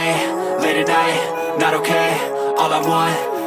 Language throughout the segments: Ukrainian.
day, late at night, not okay. All I want.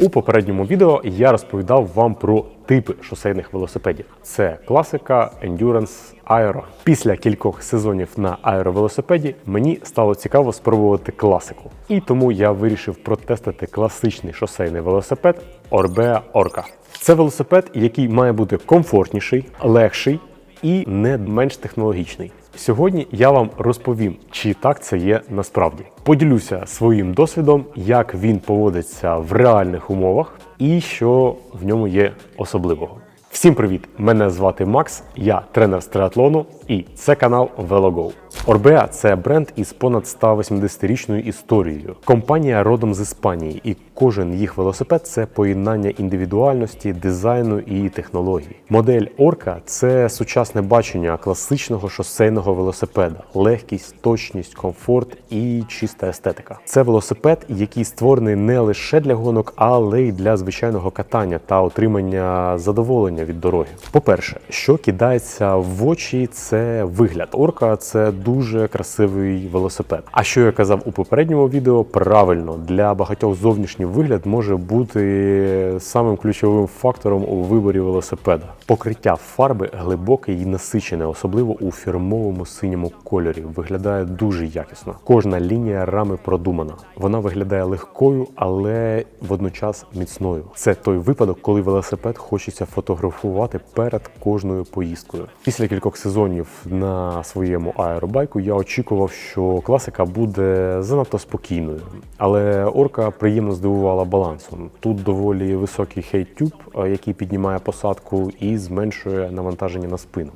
У попередньому відео я розповідав вам про типи шосейних велосипедів. Це класика, ендюранс, аеро. Після кількох сезонів на аеровелосипеді мені стало цікаво спробувати класику. І тому я вирішив протестити класичний шосейний велосипед Orbea Orca. Це велосипед, який має бути комфортніший, легший і не менш технологічний. Сьогодні я вам розповім, чи так це є насправді. Поділюся своїм досвідом, як він поводиться в реальних умовах і що в ньому є особливого. Всім привіт! Мене звати Макс, я тренер з триатлону, і це канал VeloGo. Orbea – це бренд із понад 180-річною історією. Компанія родом з Іспанії, і кожен їх велосипед це поєднання індивідуальності, дизайну і технологій. Модель Orca – це сучасне бачення класичного шосейного велосипеда, легкість, точність, комфорт і чиста естетика. Це велосипед, який створений не лише для гонок, але й для звичайного катання та отримання задоволення від дороги. По-перше, що кидається в очі, це вигляд. Орка це дуже красивий велосипед. А що я казав у попередньому відео, правильно для багатьох зовнішній вигляд може бути самим ключовим фактором у виборі велосипеда. Покриття фарби глибоке і насичене, особливо у фірмовому синьому кольорі. Виглядає дуже якісно. Кожна лінія рами продумана. Вона виглядає легкою, але водночас міцною. Це той випадок, коли велосипед хочеться фотографувати перед кожною поїздкою. Після кількох сезонів на своєму аеробайку я очікував, що класика буде занадто спокійною, але орка приємно здивувала балансом. Тут доволі високий хейт-тюб, е, який піднімає посадку і зменшує навантаження на спину.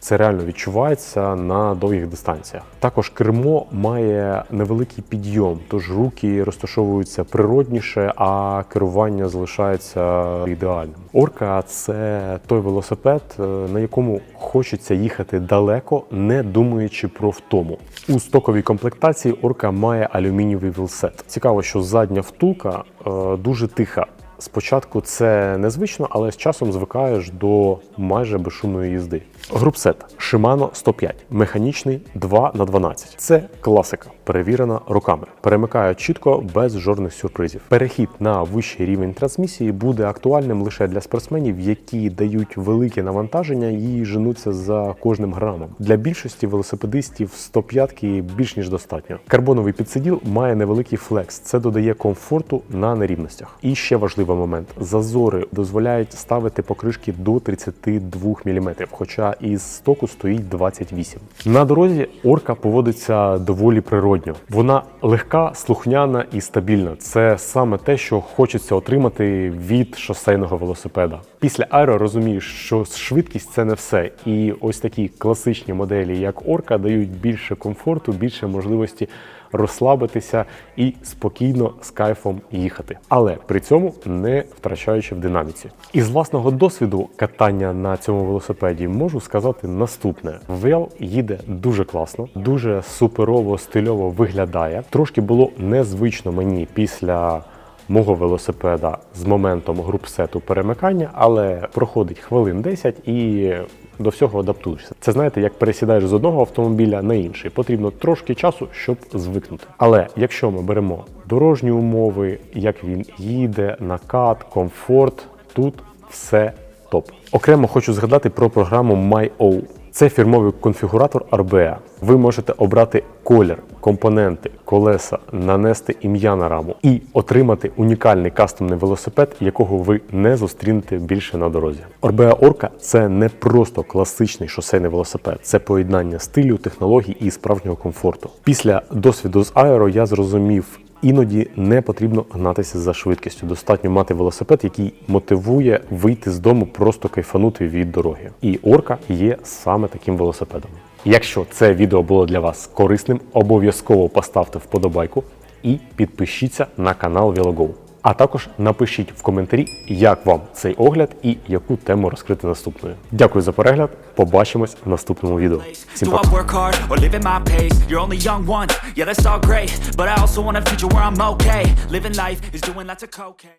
Це реально відчувається на довгих дистанціях. Також кермо має невеликий підйом, тож руки розташовуються природніше, а керування залишається ідеальним. Орка це той велосипед, е, на якому хочеться їхати далеко, не думаючи про втому. У стоковій комплектації орка має алюмінієвий вілсет. Цікаво, що задня втулка е, дуже тиха. Спочатку це незвично, але з часом звикаєш до майже безшумної їзди. Групсет Shimano 105, механічний 2 на 12 Це класика, перевірена руками. Перемикає чітко без жодних сюрпризів. Перехід на вищий рівень трансмісії буде актуальним лише для спортсменів, які дають велике навантаження і женуться за кожним грамом. Для більшості велосипедистів 105 більш ніж достатньо. Карбоновий підсиділ має невеликий флекс. Це додає комфорту на нерівностях. І ще важливий момент: зазори дозволяють ставити покришки до 32 мм, хоча із стоку стоїть 28. На дорозі орка поводиться доволі природньо. Вона легка, слухняна і стабільна. Це саме те, що хочеться отримати від шосейного велосипеда. Після аеро розумієш, що швидкість це не все. І ось такі класичні моделі, як орка, дають більше комфорту, більше можливості розслабитися і спокійно з кайфом їхати, але при цьому не втрачаючи в динаміці. Із власного досвіду катання на цьому велосипеді можу сказати наступне: Вел їде дуже класно, дуже суперово стильово виглядає. Трошки було незвично мені після. Мого велосипеда з моментом групсету перемикання, але проходить хвилин 10 і до всього адаптуєшся. Це знаєте, як пересідаєш з одного автомобіля на інший. Потрібно трошки часу, щоб звикнути. Але якщо ми беремо дорожні умови, як він їде, накат, комфорт, тут все топ. Окремо хочу згадати про програму MyO. Це фірмовий конфігуратор RBA. Ви можете обрати колір, компоненти, колеса, нанести ім'я на раму і отримати унікальний кастомний велосипед, якого ви не зустрінете більше на дорозі. Orbea Orca – це не просто класичний шосейний велосипед, це поєднання стилю, технологій і справжнього комфорту. Після досвіду з аеро я зрозумів. Іноді не потрібно гнатися за швидкістю. Достатньо мати велосипед, який мотивує вийти з дому, просто кайфанути від дороги. І орка є саме таким велосипедом. Якщо це відео було для вас корисним, обов'язково поставте вподобайку і підпишіться на канал VeloGo. А також напишіть в коментарі, як вам цей огляд і яку тему розкрити наступною. Дякую за перегляд. Побачимось в наступному відео. Всім пока.